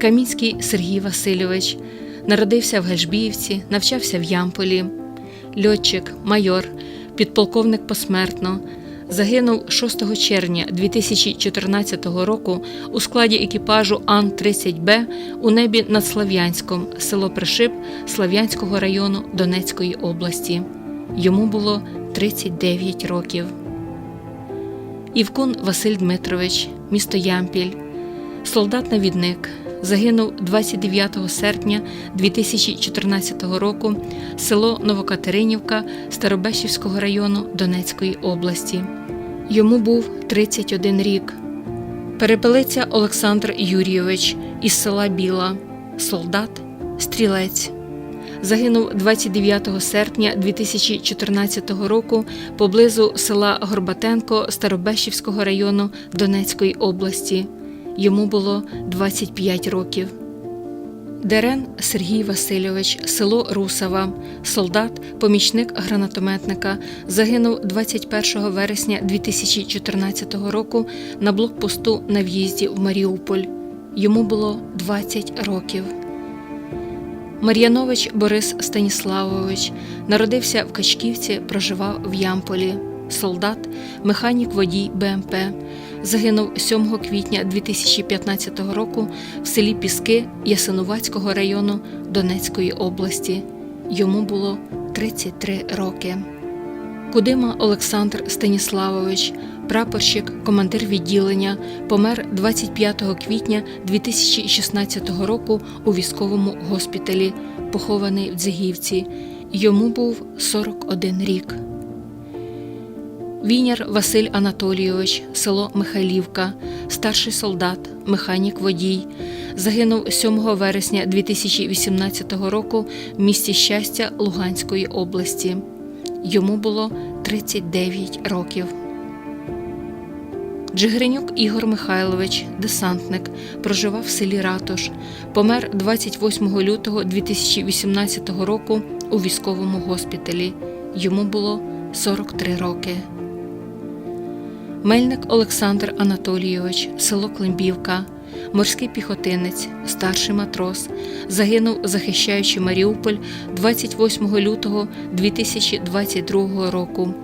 Камінський Сергій Васильович народився в Гальжбіївці, навчався в Ямполі. Льотчик, майор, підполковник посмертно. Загинув 6 червня 2014 року у складі екіпажу Ан-30Б у небі над Слав'янськом, село Пришип Слав'янського району Донецької області. Йому було 39 років. Івкун Василь Дмитрович, місто Ямпіль, солдат-навідник, загинув 29 серпня 2014 року, село Новокатеринівка Старобещівського району Донецької області. Йому був 31 рік. Перепелиця Олександр Юрійович із села Біла, солдат, стрілець. Загинув 29 серпня 2014 року поблизу села Горбатенко Старобещівського району Донецької області. Йому було 25 років. Дерен Сергій Васильович, село Русава, солдат, помічник гранатометника, загинув 21 вересня 2014 року на блокпосту на в'їзді в Маріуполь. Йому було 20 років. Мар'янович Борис Станіславович народився в Качківці, проживав в Ямполі. Солдат, механік водій БМП. Загинув 7 квітня 2015 року в селі Піски Ясинувацького району Донецької області. Йому було 33 роки. Кудима Олександр Станіславович, прапорщик, командир відділення, помер 25 квітня 2016 року у військовому госпіталі, похований в Дзигівці. Йому був 41 рік. Віняр Василь Анатолійович, село Михайлівка, старший солдат, механік водій, загинув 7 вересня 2018 року в місті щастя Луганської області. Йому було 39 років. Джигринюк Ігор Михайлович, десантник, проживав в селі Ратош, помер 28 лютого 2018 року у військовому госпіталі. Йому було 43 роки. Мельник Олександр Анатолійович, село Климбівка, морський піхотинець, старший матрос, загинув, захищаючи Маріуполь 28 лютого 2022 року.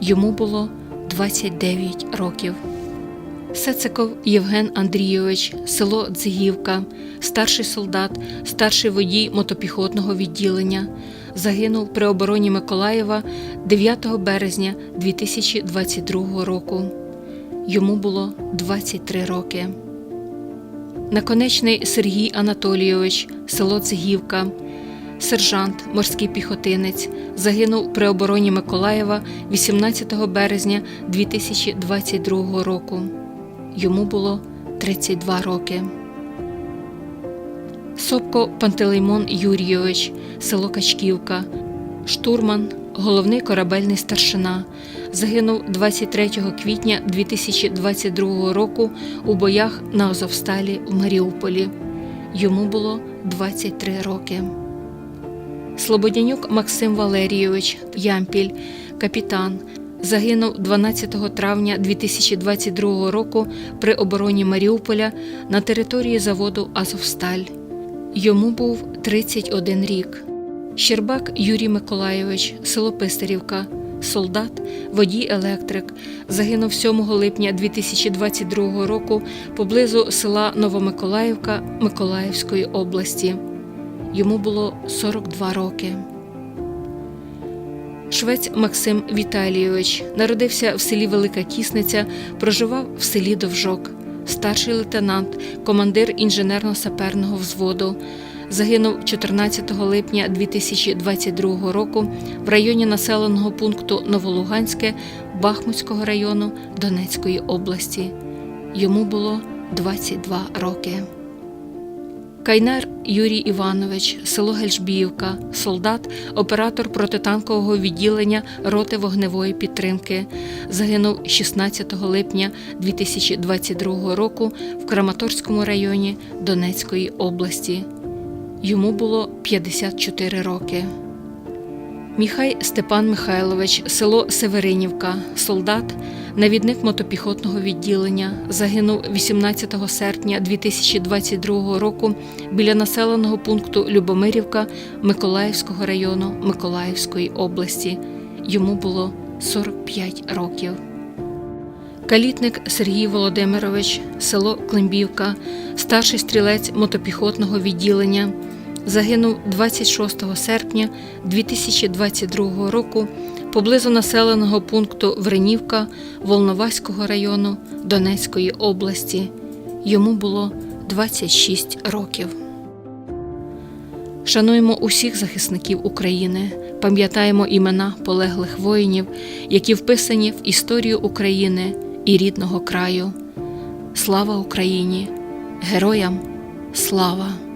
Йому було 29 років. Сециков Євген Андрійович, село Дзигівка, старший солдат, старший водій мотопіхотного відділення, загинув при обороні Миколаєва 9 березня 2022 року. Йому було 23 роки. Наконечний Сергій Анатолійович, село Дзигівка, сержант, морський піхотинець, загинув при обороні Миколаєва 18 березня 2022 року. Йому було 32 роки. Сопко Пантелеймон Юрійович, село Качківка, штурман, головний корабельний старшина, загинув 23 квітня 2022 року у боях на Азовсталі у Маріуполі. Йому було 23 роки. Слободянюк Максим Валерійович, Ямпіль, капітан, загинув 12 травня 2022 року при обороні Маріуполя на території заводу Азовсталь. Йому був 31 рік. Щербак Юрій Миколайович, село Писарівка, солдат, водій електрик, загинув 7 липня 2022 року поблизу села Новомиколаївка Миколаївської області. Йому було 42 роки. Швець Максим Віталійович народився в селі Велика Кісниця, проживав в селі Довжок, старший лейтенант, командир інженерно-саперного взводу. Загинув 14 липня 2022 року в районі населеного пункту Новолуганське Бахмутського району Донецької області. Йому було 22 роки. Кайнер Юрій Іванович, село Гельжбіївка, солдат, оператор протитанкового відділення роти вогневої підтримки, загинув 16 липня 2022 року в Краматорському районі Донецької області. Йому було 54 роки. Міхай Степан Михайлович, село Северинівка, солдат, навідник мотопіхотного відділення, загинув 18 серпня 2022 року біля населеного пункту Любомирівка Миколаївського району Миколаївської області. Йому було 45 років. Калітник Сергій Володимирович, село Климбівка, старший стрілець мотопіхотного відділення, загинув 26 серпня 2022 року поблизу населеного пункту Вренівка Волноваського району Донецької області. Йому було 26 років. Шануємо усіх захисників України, пам'ятаємо імена полеглих воїнів, які вписані в історію України і рідного краю. Слава Україні! Героям слава!